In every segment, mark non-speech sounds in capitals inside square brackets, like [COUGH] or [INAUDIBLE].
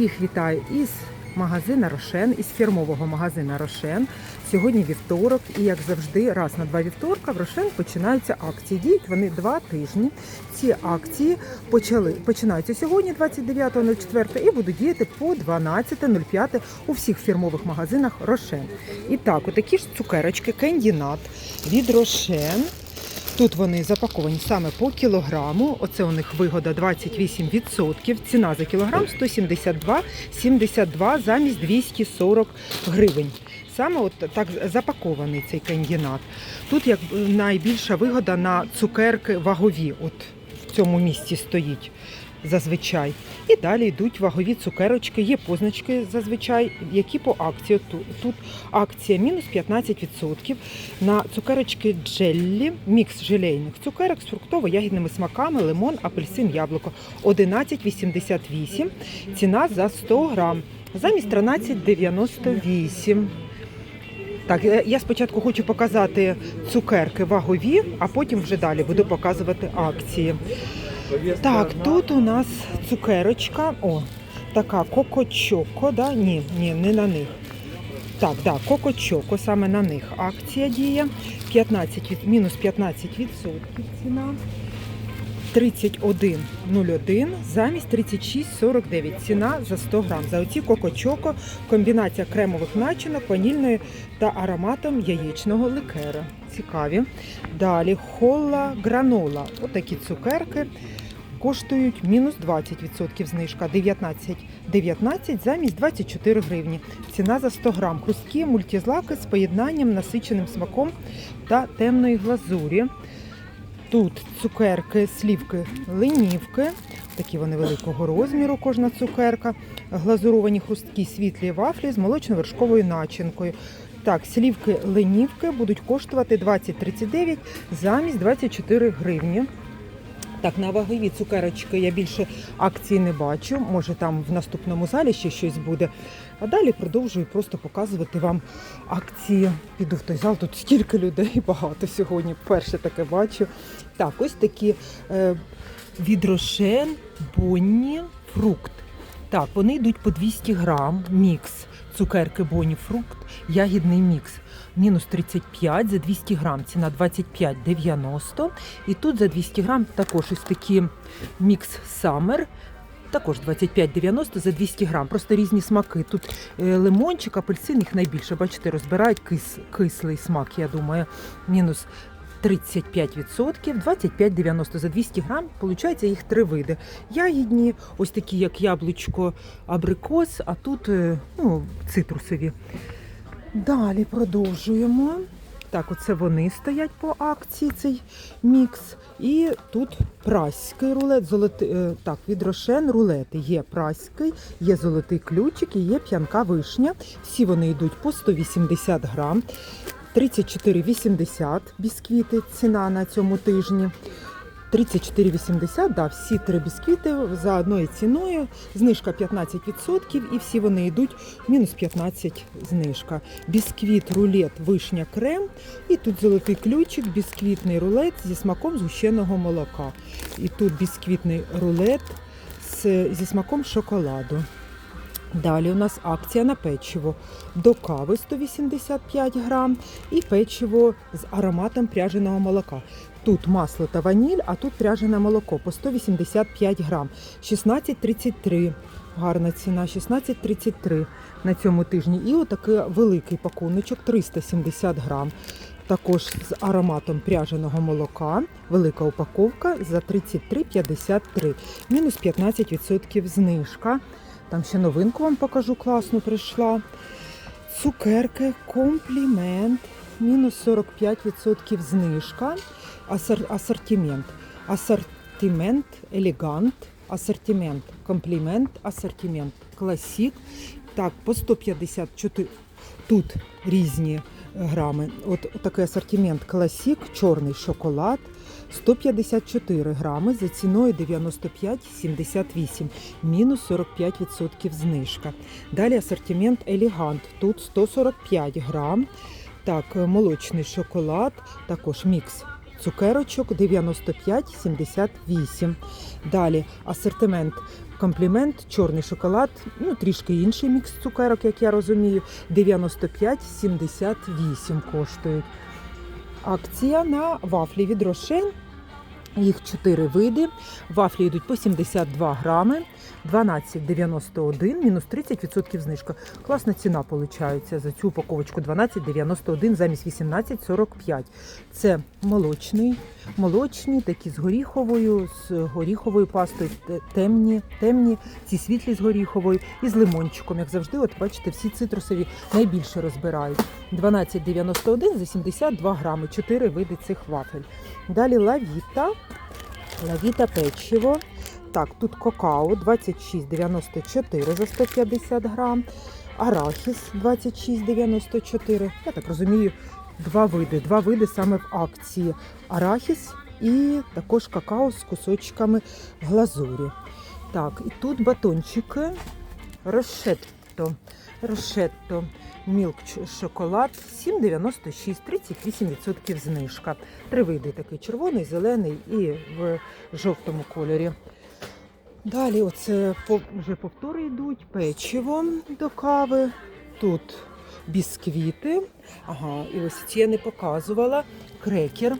Всіх вітаю із магазина Рошен, із фірмового магазина Рошен. Сьогодні вівторок, і як завжди, раз на два вівторка в Рошен починаються акції. Діють вони два тижні. Ці акції почали починаються сьогодні, 29.04, і будуть діяти по 12.05 у всіх фірмових магазинах Рошен. І так, отакі ж цукерочки Кендінат від Рошен. Тут вони запаковані саме по кілограму. Оце у них вигода 28%. Ціна за кілограм 172,72 замість 240 гривень. Саме от так запакований цей кандінат. Тут як найбільша вигода на цукерки вагові. От в цьому місці стоїть зазвичай. І далі йдуть вагові цукерочки, є позначки зазвичай, які по акції. Тут, акція мінус 15% на цукерочки джеллі, мікс желейних цукерок з фруктово-ягідними смаками, лимон, апельсин, яблуко 11,88. Ціна за 100 грам. Замість 13,98. Так, е, я спочатку хочу показати цукерки вагові, а потім вже далі буду показувати акції. Так, тут у нас цукерочка. О, така кокочоко, да? Ні, ні, не на них. Так, да, кокочоко, саме на них акція діє. 15, мінус 15% ціна. 31,01 замість 36,49 ціна за 100 грам. За оці кокочоко комбінація кремових начинок, ванільної та ароматом яєчного ликера. Цікаві. Далі холла гранола. Отакі цукерки коштують мінус 20% знижка. 19, 19 замість 24 гривні. Ціна за 100 грам. Хрусткі мультизлаки з поєднанням насиченим смаком та темної глазурі. Тут цукерки, слівки, линівки. такі вони великого розміру, кожна цукерка, глазуровані хрусткі світлі вафлі з молочно-вершковою начинкою. Так, слівки ленівки будуть коштувати 20,39 замість 24 гривні. Так, на вагові цукерочки я більше акцій не бачу. Може там в наступному залі ще щось буде. А далі продовжую просто показувати вам акції. Піду в той зал, тут стільки людей [LAUGHS] багато сьогодні. Перше таке бачу. Так, ось такі е, від Рошен Бонні фрукт. Так, вони йдуть по 200 грам, мікс. Цукерки Бонні фрукт, ягідний мікс. Мінус 35 за 200 грам, ціна 25,90. І тут за 200 грам також ось такі мікс Summer, також 25,90 за 200 грам. Просто різні смаки. Тут е, лимончик, апельсин, їх найбільше. Бачите, розбирають кис, кислий смак, я думаю. Мінус 35%, 25,90 за 200 грам. Получається їх три види. Ягідні, ось такі, як яблучко, абрикос, а тут е, ну, цитрусові. Далі продовжуємо. Так, оце вони стоять по акції, цей мікс. І тут праський рулет, золотий, е, так, від Рошен рулети. Є праський, є золотий ключик і є п'янка вишня. Всі вони йдуть по 180 грам. 34,80 бісквіти ціна на цьому тижні. 34,80, да, всі три бісквіти за одною ціною. Знижка 15% і всі вони йдуть мінус 15 знижка. Бісквіт, рулет, вишня, крем. І тут золотий ключик, бісквітний рулет зі смаком згущеного молока. І тут бісквітний рулет з, зі смаком шоколаду. Далі у нас акція на печиво до кави 185 грам і печиво з ароматом пряженого молока. Тут масло та ваніль, а тут пряжене молоко по 185 грам. 16,33. Гарна ціна, 16,33 на цьому тижні. І отакий великий пакуночок 370 грам. Також з ароматом пряженого молока. Велика упаковка за 33,53. Мінус 15% знижка. Там ще новинку вам покажу, класно прийшла. Цукерки, комплімент, мінус 45% знижка. Асор- асортимент. Асортимент, елегант, асортимент, комплімент, асортимент, класік. Так, по 154. Тут різні грами. От такий асортимент класік, чорний шоколад. 154 грами за ціною 95,78, мінус 45% знижка. Далі асортимент Елегант, тут 145 грам. Так, молочний шоколад, також мікс цукерочок 95,78. Далі асортимент комплімент, чорний шоколад, ну трішки інший мікс цукерок, як я розумію, 95,78 коштують. Акція на вафлі від Рошен. Їх 4 види. Вафлі йдуть по 72 грами, 12,91, мінус 30% знижка. Класна ціна виходить за цю упаковочку 12,91 замість 18,45. Це молочний, молочні, такі з горіховою, з горіховою пастою, темні, темні, ці світлі з горіховою і з лимончиком. Як завжди, от бачите, всі цитрусові найбільше розбирають. 12,91 за 72 грами, 4 види цих вафель. Далі лавіта. Лавіта печиво. Так, тут какао 26,94 за 150 грам. Арахіс 26,94. Я так розумію, два види. Два види саме в акції. Арахіс і також какао з кусочками глазурі. Так, і тут батончики. Рошетто. Рошетто. Мілк шоколад 7,96, 38% знижка. Три види такий червоний, зелений і в жовтому кольорі. Далі оце вже повтори йдуть, печиво до кави. Тут бісквіти. Ага, і ось ці я не показувала. Крекер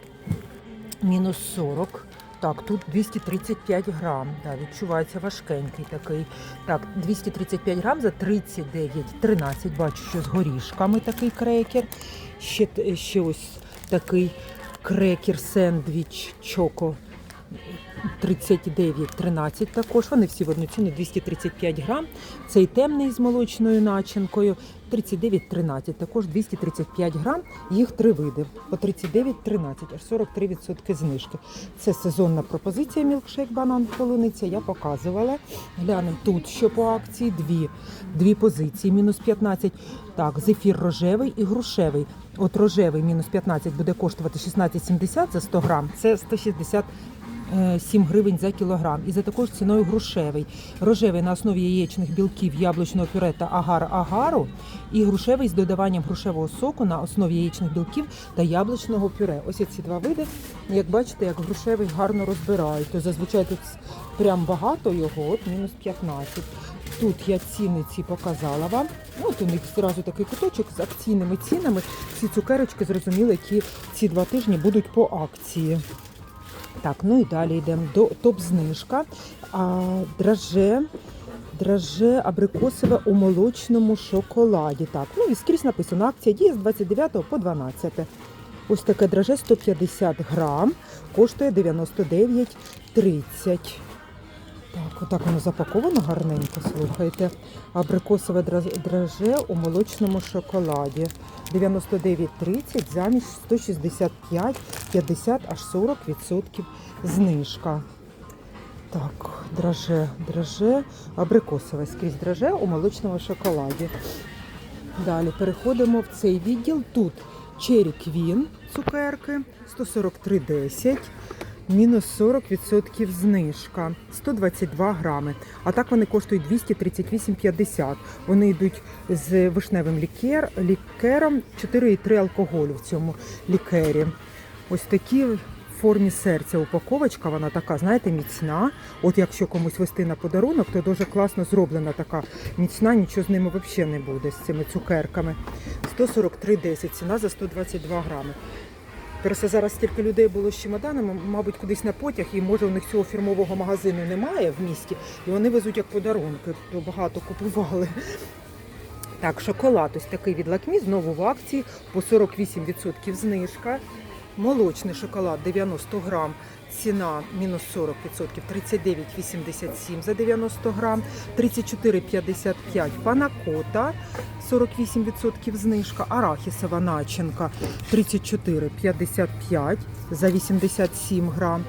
мінус 40. Так, тут 235 грам. Да, відчувається важкенький такий. Так, 235 грам за 39,13. Бачу, що з горішками такий крекер. Ще, ще ось такий крекер сендвіч чоко. 39,13 також. Вони всі в одну ціну 235 грам. Цей темний з молочною начинкою 39,13. Також 235 грам. Їх три види. По 39,13, аж 43% знижки. Це сезонна пропозиція мілкшейк банан полуниця. Я показувала. Глянемо тут, що по акції дві. Дві позиції, мінус 15. Так, зефір рожевий і грушевий. От рожевий мінус 15 буде коштувати 16,70 за 100 грам. Це 160 е, 7 гривень за кілограм. І за такою ж ціною грушевий. Рожевий на основі яєчних білків, яблучного пюре та агар-агару. І грушевий з додаванням грушевого соку на основі яєчних білків та яблучного пюре. Ось ці два види. Як бачите, як грушевий гарно розбирають. То зазвичай тут прям багато його, от мінус 15. Тут я ціни ці показала вам. От у них зразу такий куточок з акційними цінами. Всі цукерочки зрозуміли, які ці два тижні будуть по акції. Так, ну і далі йдемо до топ-знижка. А, драже, драже абрикосове у молочному шоколаді. Так, ну і скрізь написано, акція діє з 29 по 12. Ось таке драже 150 грам, коштує 99,30. Так, отак воно запаковано гарненько, слухайте. Абрикосове драже у молочному шоколаді. 99,30 замість 165, 50 аж 40% знижка. Так, драже, драже, абрикосове скрізь драже у молочному шоколаді. Далі переходимо в цей відділ. Тут Cherry цукерки 143,10. Мінус 40% знижка 122 грами. А так вони коштують 238,50. Вони йдуть з вишневим лікер, лікером 4,3 алкоголю в цьому лікері. Ось такі в формі серця упаковочка, вона така, знаєте, міцна. От якщо комусь вести на подарунок, то дуже класно зроблена така міцна, нічого з ними взагалі не буде, з цими цукерками. 143,10, ціна за 122 грами. Просто зараз стільки людей було з чемоданами, мабуть, кудись на потяг, і може у них цього фірмового магазину немає в місті, і вони везуть як подарунки, то багато купували. Так, шоколад ось такий від лакмі, знову в акції по 48% знижка. Молочний шоколад 90 грам, ціна мінус 40%, 39,87 за 90 грам, 34,55 панакота, 48% знижка, арахісова начинка 34,55 за 87 грам.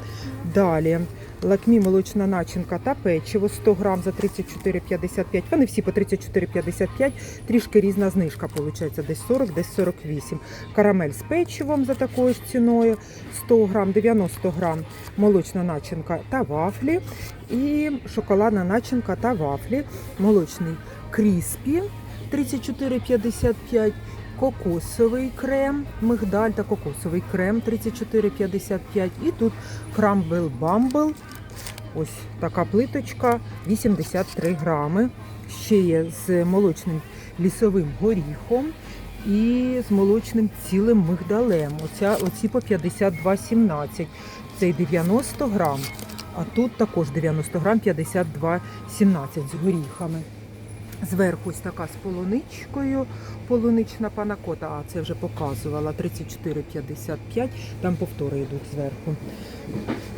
Далі лакмі молочна начинка та печиво 100 грам за 34,55. Вони всі по 34,55, трішки різна знижка виходить, десь 40, десь 48. Карамель з печивом за такою ж ціною 100 грам, 90 грам молочна начинка та вафлі. І шоколадна начинка та вафлі. Молочний кріспі 34,55 кокосовий крем, мигдаль та кокосовий крем 34,55. І тут крамбл бамбл. Ось така плиточка 83 грами. Ще є з молочним лісовим горіхом і з молочним цілим мигдалем. Оця, оці по 52,17. Цей 90 грам. А тут також 90 грам 52,17 з горіхами. Зверху ось така з полуничкою, полунична панакота, а це вже показувала 34,55, там повтори йдуть зверху.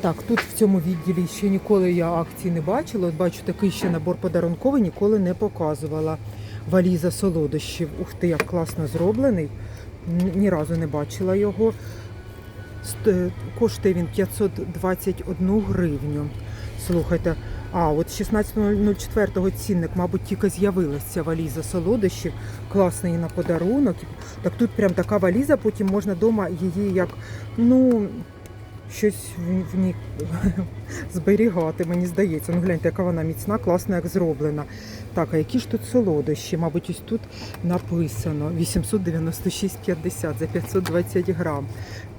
Так, тут в цьому відділі ще ніколи я акції не бачила. От бачу такий ще набор подарунковий, ніколи не показувала. Валіза солодощів. Ух ти, як класно зроблений. Ні- разу не бачила його. Коштує він 521 гривню. Слухайте, а от 16.04 цінник, мабуть, тільки з'явилася ця валіза солодощів. Класний на подарунок. Так тут прям така валіза, потім можна вдома її як, ну, щось в, ній [LAUGHS] зберігати, мені здається. Ну гляньте, яка вона міцна, класно як зроблена. Так, а які ж тут солодощі? Мабуть, ось тут написано 896,50 за 520 грам.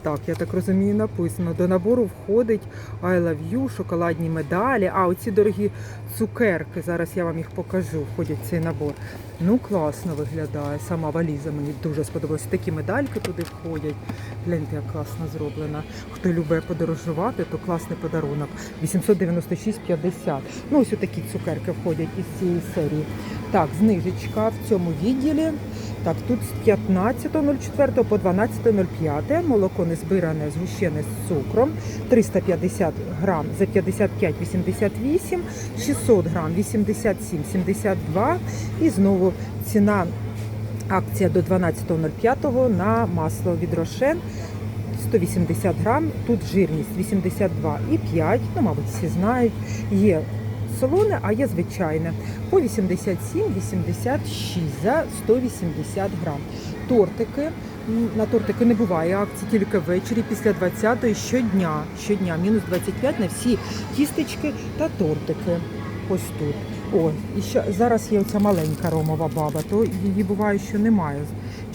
Так, я так розумію, написано. До набору входить I love you, шоколадні медалі. А оці дорогі цукерки. Зараз я вам їх покажу. Входять цей набор. Ну, класно виглядає. Сама валіза мені дуже сподобалася. Такі медальки туди входять. Гляньте, як класно зроблена. Хто любить подорожувати, то класний подарунок. 896,50. Ну, ось такі цукерки входять із цієї серії. Так, знижечка в цьому відділі. Так, тут з 15.04 по 12.05 молоко незбиране згущене з цукром. 350 грам за 55,88, 600 грам 87,72 і знову ціна. Акція до 12.05 на масло від Рошен. 180 грам, тут жирність 82,5, ну, мабуть, всі знають, є солоне, а є звичайне по 87-86 за 180 грам. Тортики. На тортики не буває акцій тільки ввечері після 20-ї щодня. Щодня мінус 25 на всі тістечки та тортики. Ось тут. О, і ще зараз є оця маленька ромова баба, то її буває, що немає.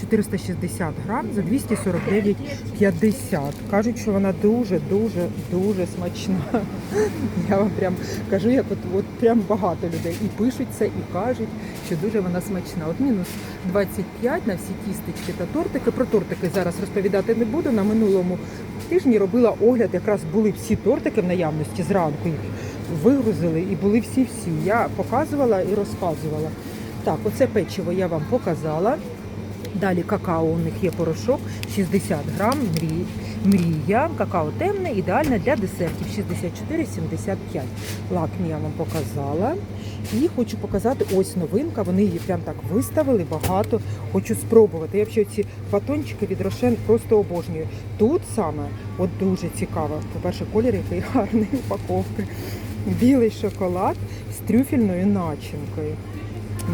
460 грам за 249,50. Кажуть, що вона дуже, дуже, дуже смачна. Я вам прям кажу, як от, от прям багато людей і пишуть це, і кажуть, що дуже вона смачна. От мінус 25 на всі тістечки та тортики. Про тортики зараз розповідати не буду. На минулому тижні робила огляд, якраз були всі тортики в наявності зранку. Їх вигрузили і були всі-всі. Я показувала і розказувала. Так, оце печиво я вам показала. Далі какао у них є порошок 60 грам, мрія, какао темне, ідеальне для десертів 64,75. Лакмі я вам показала. І хочу показати ось новинка. Вони її прям так виставили багато. Хочу спробувати. Я взагалі ці батончики від Рошен просто обожнюю. Тут саме от дуже цікаво. По-перше, колір який гарний [LAUGHS] упаковки. Білий шоколад з трюфельною начинкою.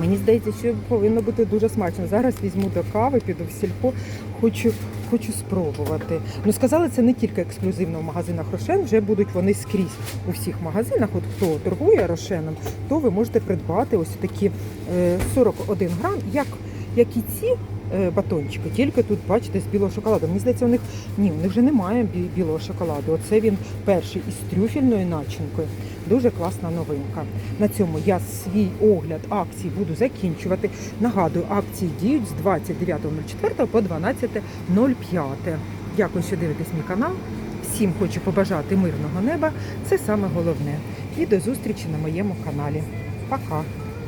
Мені здається, що повинно бути дуже смачно. Зараз візьму до кави, піду в сільпо, хочу, хочу спробувати. Ну сказали, це не тільки ексклюзивно в магазинах Рошен, вже будуть вони скрізь у всіх магазинах. От хто торгує Рошеном, то ви можете придбати ось такі е, 41 грам, як, як і ці. е, Батончики, тільки тут, бачите, з білого шоколаду. Мені здається, у них ні, у них вже немає білого шоколаду. Оце він перший із трюфельною начинкою. Дуже класна новинка. На цьому я свій огляд акцій буду закінчувати. Нагадую, акції діють з 29.04 по 12.05. Дякую, що дивитесь мій канал. Всім хочу побажати мирного неба. Це саме головне. І до зустрічі на моєму каналі. Пока!